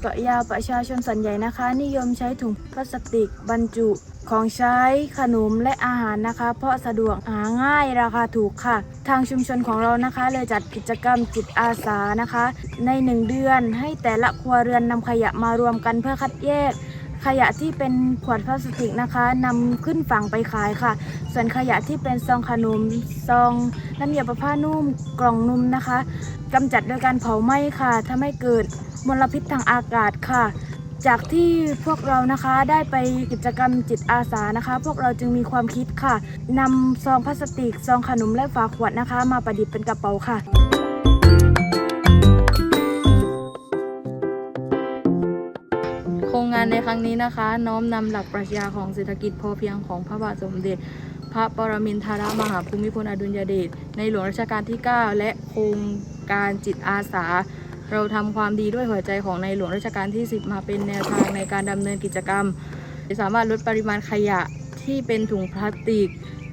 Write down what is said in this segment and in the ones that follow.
เกาะยาวประชาชนส่วนใหญ่นะคะ นิยมใช้ถุงพลาสติกบรรจุของใช้ขนมและอาหารนะคะ เพราะสะดวกหาง่ายราคาถูกค่ะ ทางชุมชนของเรานะคะ เลยจัดกิจกรรมจิตอาสานะคะ ใน 1 เดือนให้แต่ละครัวเรือนนำขยะมารวมกันเพื่อคัดแยก ขยะที่เป็นขวดพลาสติกนะคะนำขึ้นฝั่งไปขายค่ะ ส่วนขยะที่เป็นซองขนมซองน้ำยาประผ้านุ่มกล่องนุ่มนะคะกำจัดโดยการเผาไหม้ค่ะทำให้เกิดมลพิษทางอากาศค่ะ จากที่พวกเรานะคะได้ไปกิจกรรมจิตอาสานะคะ พวกเราจึงมีความคิดค่ะนำซองพลาสติกซองขนมและฝาขวดนะคะ มาประดิษฐ์เป็นกระเป๋าค่ะ รั้งนี้นะคะ น้อมนำหลักปรัชญาของเศรษฐกิจพอเพียงของพระบาทสมเด็จ พระปรมินทรมหาภูมิพลอดุลยเดชในหลวงรัชกาลที่ 9 และโครงการจิตอาสา เราทำความดีด้วยหัวใจของในหลวงรัชกาลที่ 10 มาเป็นแนวทางในการดำเนินกิจกรรม สามารถลดปริมาณขยะที่เป็นถุงพลาสติก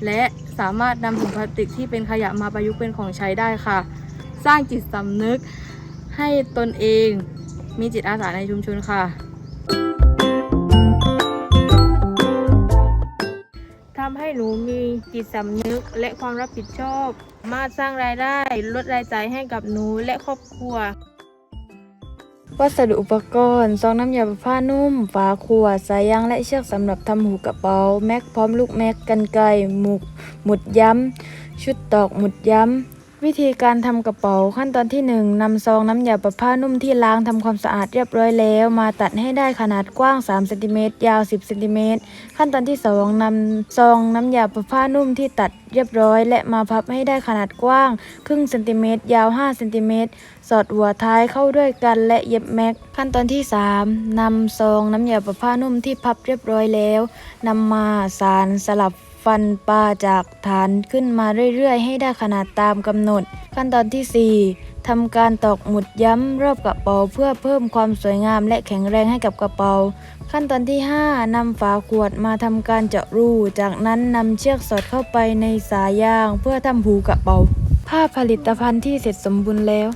และสามารถนำถุงพลาสติกที่เป็นขยะมาประยุกต์เป็นของใช้ได้ค่ะ สร้างจิตสำนึกให้ตนเองมีจิตอาสาในชุมชนค่ะ จิตสำนึกและความรับผิดชอบ สามารถสร้างรายได้ลดรายจ่ายให้กับหนูและครอบครัว วัสดุอุปกรณ์ ซองน้ำยาประผ้านุ่ม ฝาขวด สายยางและเชือกสำหรับทำหูกระเป๋า แม็กพร้อมลูกแม็กกันไกรหมุก หมุดย้ำ ชุดตอกหมุดย้ำ วิธีการทำกระเป๋าขั้นตอนที่1นำซองน้ำยาประผ้านุ่มที่ล้างทำความสะอาดเรียบร้อยแล้ว มาตัดให้ได้ขนาดกว้าง3เซนติเมตรยาว 10เซนติเมตรขั้นตอนที่2นำซองน้ำยาประผ้านุ่มที่ตัดเรียบร้อย และมาพับให้ได้ขนาดกว้างครึ่งเซนติเมตรยาว5เซนติเมตรสอดหัวท้ายเข้าด้วยกันและเย็บแม็ก ขั้นตอนที่ 3นำซองน้ำยาประผ้านุ่มที่พับเรียบร้อยแล้วนำมาสารสลับ ฟันปลาจากฐานขึ้นมาเรื่อยๆ ให้ได้ขนาดตามกำหนด ขั้นตอนที่ 4ทำการตอกหมุดย้ำรอบกระเป๋าเพื่อเพิ่มความสวยงามและแข็งแรงให้กับกระเป๋า ขั้นตอนที่ 5นำฝาขวดมาทำการเจาะรู จากนั้นนำเชือกสอดเข้าไปในสายยาง เพื่อทำหูกระเป๋า ผ้าผลิตภัณฑ์ที่เสร็จสมบูรณ์แล้ว